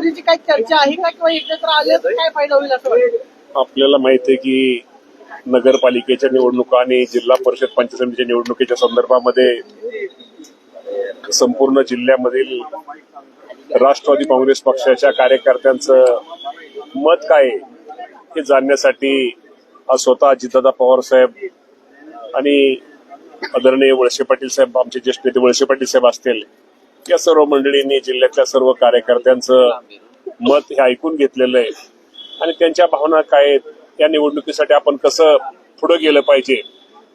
एकत्रीची काही चर्चा आहे का किंवा एकत्र आले तर काय फायदा होईल असं वाटतं? आपल्याला माहीत आहे की नगरपालिकेच्या निवडणुका आणि जिल्हा परिषद पंचायत समितीच्या निवडणुकीच्या संदर्भामध्ये संपूर्ण जिल्ह्यामधील राष्ट्रवादी काँग्रेस पक्षाच्या कार्यकर्त्यांचं मत काय आहे हे जाणण्यासाठी आज स्वतः अजितदादा पवार साहेब आणि आदरणीय वळसे पाटील साहेब आमचे ज्येष्ठ नेते वळसे पाटील साहेब असतील. या सर्व मंडळींनी जिल्ह्यातल्या सर्व कार्यकर्त्यांचं मत हे ऐकून घेतलेलं आहे. आणि त्यांच्या भावना काय आहेत या निवडणुकीसाठी आपण कसं पुढे गेलं पाहिजे?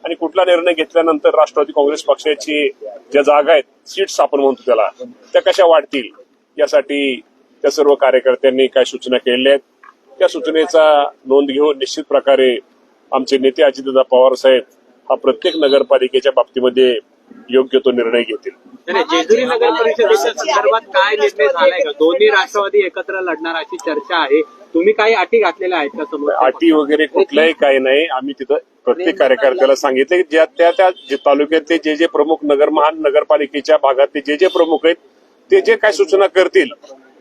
आणि कुठला निर्णय घेतल्यानंतर राष्ट्रवादी काँग्रेस पक्षाची ज्या जागा आहेत सीट्स आपण म्हणतो त्याला त्या कशा वाढतील? यासाठी त्या सर्व कार्यकर्त्यांनी काय सूचना केलेल्या आहेत? त्या सूचनेचा नोंद घेऊन निश्चित प्रकारे आमचे नेते अजितदादा पवार साहेब हा प्रत्येक नगरपालिकेच्या बाबतीमध्ये योग्य तो निर्णय घेतील. जेजुरी नगर परिषदेच्या संदर्भात काय निर्णय झालाय का? दोन्ही राष्ट्रवादी एकत्र लढणार अशी चर्चा आहे. तुम्ही काही अटी घातलेल्या आहेत का समोर अटी वगैरे कुठल्याही काही नाही. आम्ही तिथं प्रत्येक कार्यकर्त्याला सांगितलं की ज्या त्या त्या तालुक्यातले जे जे प्रमुख नगर महान नगरपालिकेच्या भागातले जे जे प्रमुख आहेत ते जे काय सूचना करतील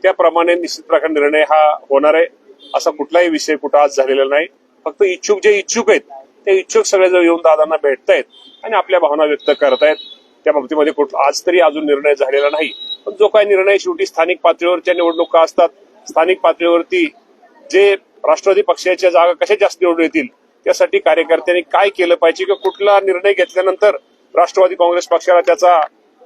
त्याप्रमाणे निश्चित प्रकारे निर्णय हा होणार आहे. असा कुठलाही विषय कुठं आज झालेला नाही. फक्त इच्छुक जे इच्छुक आहेत ते इच्छुक सगळेजण येऊन दादांना भेटतायत आणि आपल्या भावना व्यक्त करतायत. त्या बाबतीमध्ये कुठ आज तरी अजून निर्णय झालेला नाही. पण जो काही निर्णय शेवटी स्थानिक पातळीवरच्या निवडणुका असतात स्थानिक पातळीवरती जे राष्ट्रवादी पक्षाच्या जागा कशा जास्त निवडून येतील त्यासाठी कार्यकर्त्यांनी काय केलं पाहिजे किंवा कुठला निर्णय घेतल्यानंतर राष्ट्रवादी काँग्रेस पक्षाला त्याचा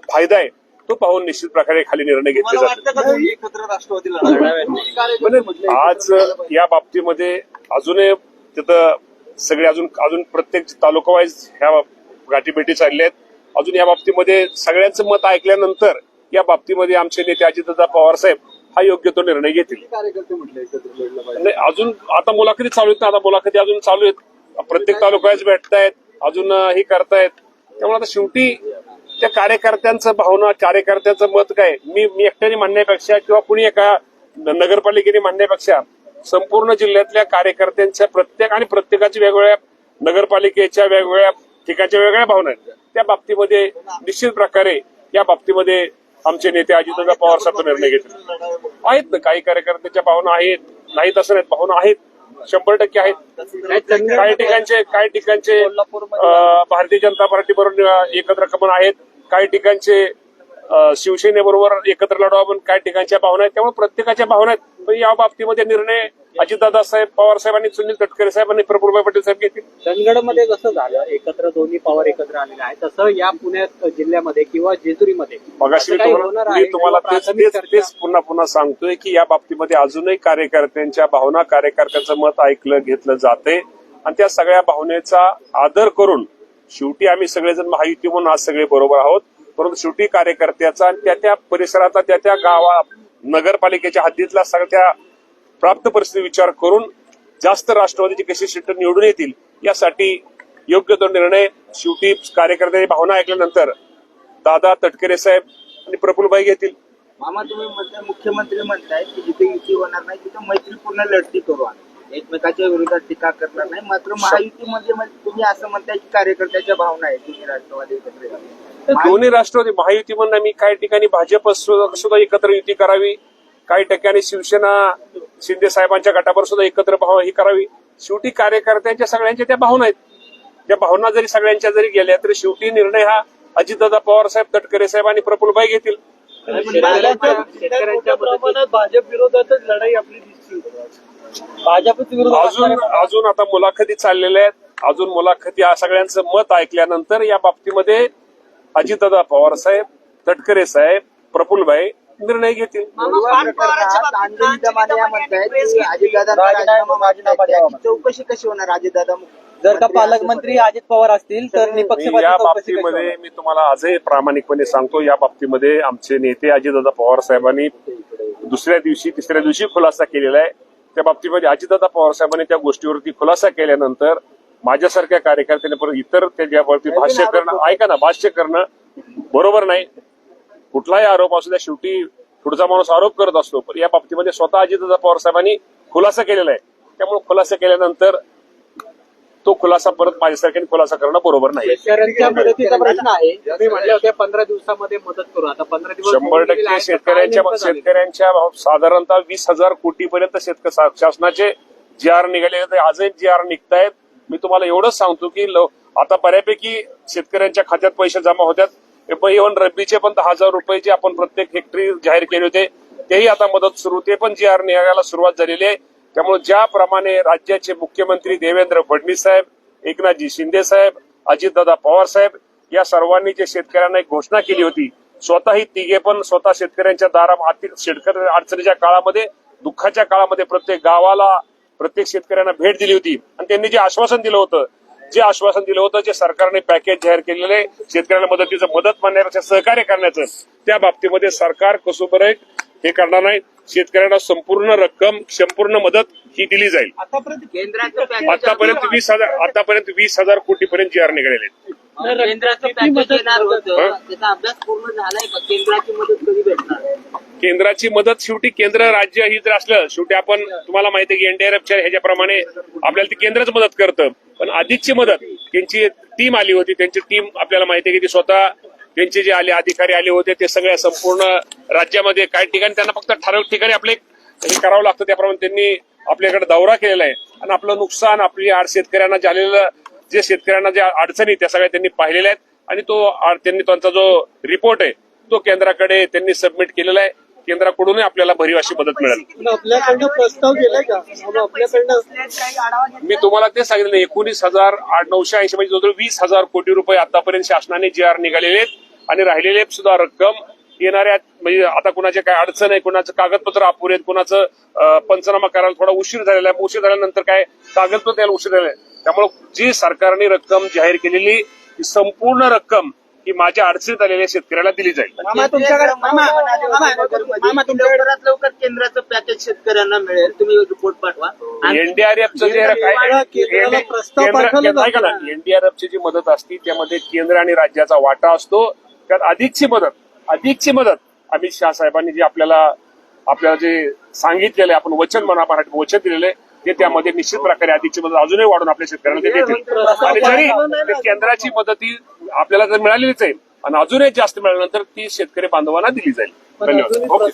फायदा आहे तो पाहून निश्चित प्रकारे खाली निर्णय घेतले राष्ट्रवादीला लढावे आज या बाबतीमध्ये अजूनही तिथं सगळे अजून अजून प्रत्येक तालुका वाईज ह्या गाठीभेटी चालल्या आहेत. अजून या बाबतीमध्ये सगळ्यांचं मत ऐकल्यानंतर या बाबतीमध्ये आमचे नेते अजितदादा पवार साहेब हा योग्य तो निर्णय घेतील. अजून आता मुलाखती चालू आहेत ना आता मुलाखती अजून चालू आहेत. प्रत्येक तालुक्यात भेटतायत अजून हे करतायत. त्यामुळे आता शेवटी त्या कार्यकर्त्यांचं भावना कार्यकर्त्यांचं मत काय? मी मी एकट्याने म्हणण्यापेक्षा किंवा कुणी एका नगरपालिकेने म्हणण्यापेक्षा संपूर्ण जिल्ह्यातल्या कार्यकर्त्यांच्या प्रत्येक आणि प्रत्येकाच्या वेगवेगळ्या नगरपालिकेच्या वेगवेगळ्या ठिकाणच्या वेगळ्या भावना आहेत. त्या बाबतीमध्ये निश्चित प्रकारे या बाबतीमध्ये आमचे नेते अजितदादा पवार साहेब निर्णय घेतले. आहेत ना काही कार्यकर्त्यांच्या भावना आहेत नाहीत असं नाहीत भावना आहेत. शंभर टक्के आहेत. काही ठिकाणचे काही ठिकाणचे भारतीय जनता पार्टी बरोबर एकत्र कमन आहेत. काही ठिकाणचे शिवसेनेबरोबर एकत्र लढवा पण काही ठिकाणच्या भावना आहेत त्यामुळे प्रत्येकाच्या भावना आहेत. पण या बाबतीमध्ये निर्णय अजितदादा साहेब पवार साहेब आणि सुनील तटकरे साहेब आणि प्रफुल्लभाई पटेल साहेब घेतील. चंदगडमध्ये जसं झालं? एकत्र दोन्ही पॉवर एकत्र आलेले आहे तसं या पुण्यात जिल्ह्यामध्ये किंवा जेजुरीमध्ये मगाशी मी तुम्हाला? तेच पुन्हा पुन्हा सांगतोय की या बाबतीमध्ये अजूनही कार्यकर्त्यांच्या भावना कार्यकर्त्यांचं मत ऐकलं घेतलं जाते. आणि त्या सगळ्या भावनेचा आदर करून शेवटी आम्ही सगळेजण महायुती म्हणून आज सगळे बरोबर आहोत. परंतु शेवटी कार्यकर्त्याचा आणि त्या त्या परिसराचा त्या त्या गावा नगरपालिकेच्या हद्दीतला सगळ्या प्राप्त परिस्थिती विचार करून जास्त राष्ट्रवादीची कशी सीट निवडून येतील यासाठी योग्य तो निर्णय शेवटी कार्यकर्त्यांची भावना ऐकल्यानंतर दादा तटकरे साहेब आणि प्रफुल्लभाई घेतील. मामा तुम्ही म्हणताय मुख्यमंत्री म्हणताय की जिथे युती होणार नाही तिथे मैत्रीपूर्ण लढती करू एकमेकाच्या विरोधात टीका करणार नाही मात्र महायुतीमध्ये म्हणजे तुम्ही असं म्हणताय की कार्यकर्त्याच्या भावना आहेत तुम्ही राष्ट्रवादी एकत्र दोन्ही राष्ट्रवादी महायुती म्हणणं मी काही ठिकाणी भाजप सुद्धा एकत्र युती करावी. काही ठिकाणी शिवसेना शिंदे साहेबांच्या गटावर सुद्धा एकत्र भाव ही करावी. शेवटी कार्यकर्त्यांच्या सगळ्यांच्या त्या भावना आहेत. त्या भावना जरी सगळ्यांच्या जरी गेल्या तरी शेवटी निर्णय हा अजितदादा पवार साहेब तटकरे साहेब आणि प्रफुल्लभाई घेतील. भाजप विरोधातच लढाई आपली अजून अजून आता मुलाखती चाललेल्या आहेत. अजून मुलाखती सगळ्यांचं मत ऐकल्यानंतर या बाबतीमध्ये अजितदादा पवार साहेब तटकरे साहेब प्रफुल्लभाई निर्णय घेतील. चौकशी कशी होणार अजितदादा जर का पालकमंत्री अजित पवार असतील तर या बाबतीमध्ये? मी तुम्हाला आजही प्रामाणिकपणे सांगतो या बाबतीमध्ये आमचे नेते अजितदादा पवार साहेबांनी दुसऱ्या दिवशी तिसऱ्या दिवशी खुलासा केलेला आहे. त्या बाबतीमध्ये अजितदादा पवार साहेबांनी त्या गोष्टीवरती खुलासा केल्यानंतर माझ्यासारख्या कार्यकर्त्यांनी परत इतर त्याच्यावरती भाष्य करणं ऐका ना भाष्य करणं बरोबर नाही. कुठलाही आरोप असू द्या शेवटी पुढचा माणूस आरोप करत असतो पण या बाबतीमध्ये स्वतः अजितदादा पवार साहेबांनी खुलासा केलेला आहे. त्यामुळे खुलासा केल्यानंतर तो खुलासा परत माझ्यासारख्याने खुलासा करणं बरोबर नाही. प्रश्न आहे. पंधरा दिवसामध्ये मदत करू. आता पंधरा दिवस शंभर टक्के शेतकऱ्यांच्या? शेतकऱ्यांच्या साधारणतः वीस हजार कोटीपर्यंत शेतक शासनाचे जी आर निघाले आजही जी आर निघतायत मी तुम्हाला एवढंच सांगतो की ल- आता बऱ्यापैकी शेतकऱ्यांच्या खात्यात पैसे जमा होतात इव्हन रब्बीचे पण दहा हजार रुपये जे आपण प्रत्येक हेक्टरी जाहीर केले होते तेही आता मदत सुरू ते पण जी आर निघायला सुरुवात झालेली आहे. त्यामुळे ज्याप्रमाणे राज्याचे मुख्यमंत्री देवेंद्र फडणवीस साहेब एकनाथजी शिंदे साहेब अजितदादा पवार साहेब या सर्वांनी जे शेतकऱ्यांना एक घोषणा केली होती स्वतःही तिघे पण स्वतः शेतकऱ्यांच्या दारा आर्थिक शेतकरी अडचणीच्या काळामध्ये दुःखाच्या काळामध्ये प्रत्येक गावाला प्रत्येक शेतकऱ्यांना भेट दिली होती. आणि त्यांनी जे आश्वासन दिलं होतं जे आश्वासन दिलं होतं जे सरकारने पॅकेज जाहीर केलेलं आहे शेतकऱ्यांना मदतीचं मदत मानण्यापेक्षा सहकार्य करण्याचं त्या बाबतीमध्ये सरकार कसोबर हे करणार नाही. शेतकऱ्यांना संपूर्ण रक्कम संपूर्ण मदत ही दिली जाईल. आतापर्यंत केंद्राचं पॅकेज आतापर्यंत वीस हजार आतापर्यंत वीस हजार कोटीपर्यंत जी आर निघालेले. केंद्राचं पॅकेज येणार होतं? हं? त्याचा अभ्यास पूर्ण झालाय का? केंद्राची मदत कधी भेटणार? केंद्राची मदत शेवटी केंद्र राज्य ही जर असलं शेवटी आपण तुम्हाला माहिती आहे की एनडीआरएफच्या ह्याच्याप्रमाणे आपल्याला ती केंद्रच मदत करतं. पण आधीची मदत त्यांची टीम आली होती त्यांची टीम आपल्याला माहिती आहे की ती स्वतः त्यांचे जे आले अधिकारी आले होते ते सगळ्या संपूर्ण राज्यामध्ये काही ठिकाणी त्यांना फक्त ठराविक ठिकाणी आपले हे करावं लागतं. त्याप्रमाणे त्यांनी आपल्याकडे दौरा केलेला आहे. आणि आपलं नुकसान आपली आड शेतकऱ्यांना झालेलं जे शेतकऱ्यांना ज्या अडचणी त्या सगळ्या त्यांनी पाहिलेल्या आहेत. आणि तो त्यांनी त्यांचा जो रिपोर्ट आहे तो केंद्राकडे त्यांनी सबमिट केलेला आहे. केंद्राकडूनही आपल्याला भरीव अशी मदत मिळेल. आपल्याकडनं प्रस्ताव गेलाय का? आपल्याकडनं मी तुम्हाला ते सांगितलं एकोणीस हजार आठ नऊशे ऐंशी म्हणजे जवळजवळ वीस हजार कोटी रुपये आतापर्यंत शासनाने जी आर निघालेले आहेत आणि राहिलेले सुद्धा रक्कम येणाऱ्या म्हणजे आता कुणाचे काय अडचण आहे कुणाचं कागदपत्र अपुरे आहेत कुणाचं पंचनामा करायला थोडा उशीर झालेला आहे. उशीर झाल्यानंतर काय कागदपत्र द्यायला उशीर झालेला आहे. त्यामुळे जी सरकारने रक्कम जाहीर केलेली संपूर्ण रक्कम ही माझ्या अडचणीत आलेल्या शेतकऱ्याला दिली जाईल. मामा तुमच्याकडे मामा मामा लवकरात लवकर केंद्राचं पॅकेज शेतकऱ्यांना मिळेल. तुम्ही रिपोर्ट पाठवा. आणि एनडीआरएफचं जे केंद्राला- केंद्राला प्रस्ताव पाठवला जातो ना. एनडीआरएफची जी मदत असती त्यामध्ये केंद्र आणि राज्याचा वाटा असतो. त्यात अधिकची मदत अधिकची मदत अमित शहा साहेबांनी जी आपल्याला आपल्याला जे सांगितलेलं आहे आपण वचन म्हणा मराठी वचन दिलेलं आहे ते त्यामध्ये निश्चित प्रकारे अधिकची मदत अजूनही वाढून आपल्या शेतकऱ्यांना ते देतील आणि जरी केंद्राची मदत ही आपल्याला जर मिळालेलीच आहे आणि अजूनही जास्त मिळाल्यानंतर ती शेतकरी बांधवांना दिली जाईल. धन्यवाद. ओके.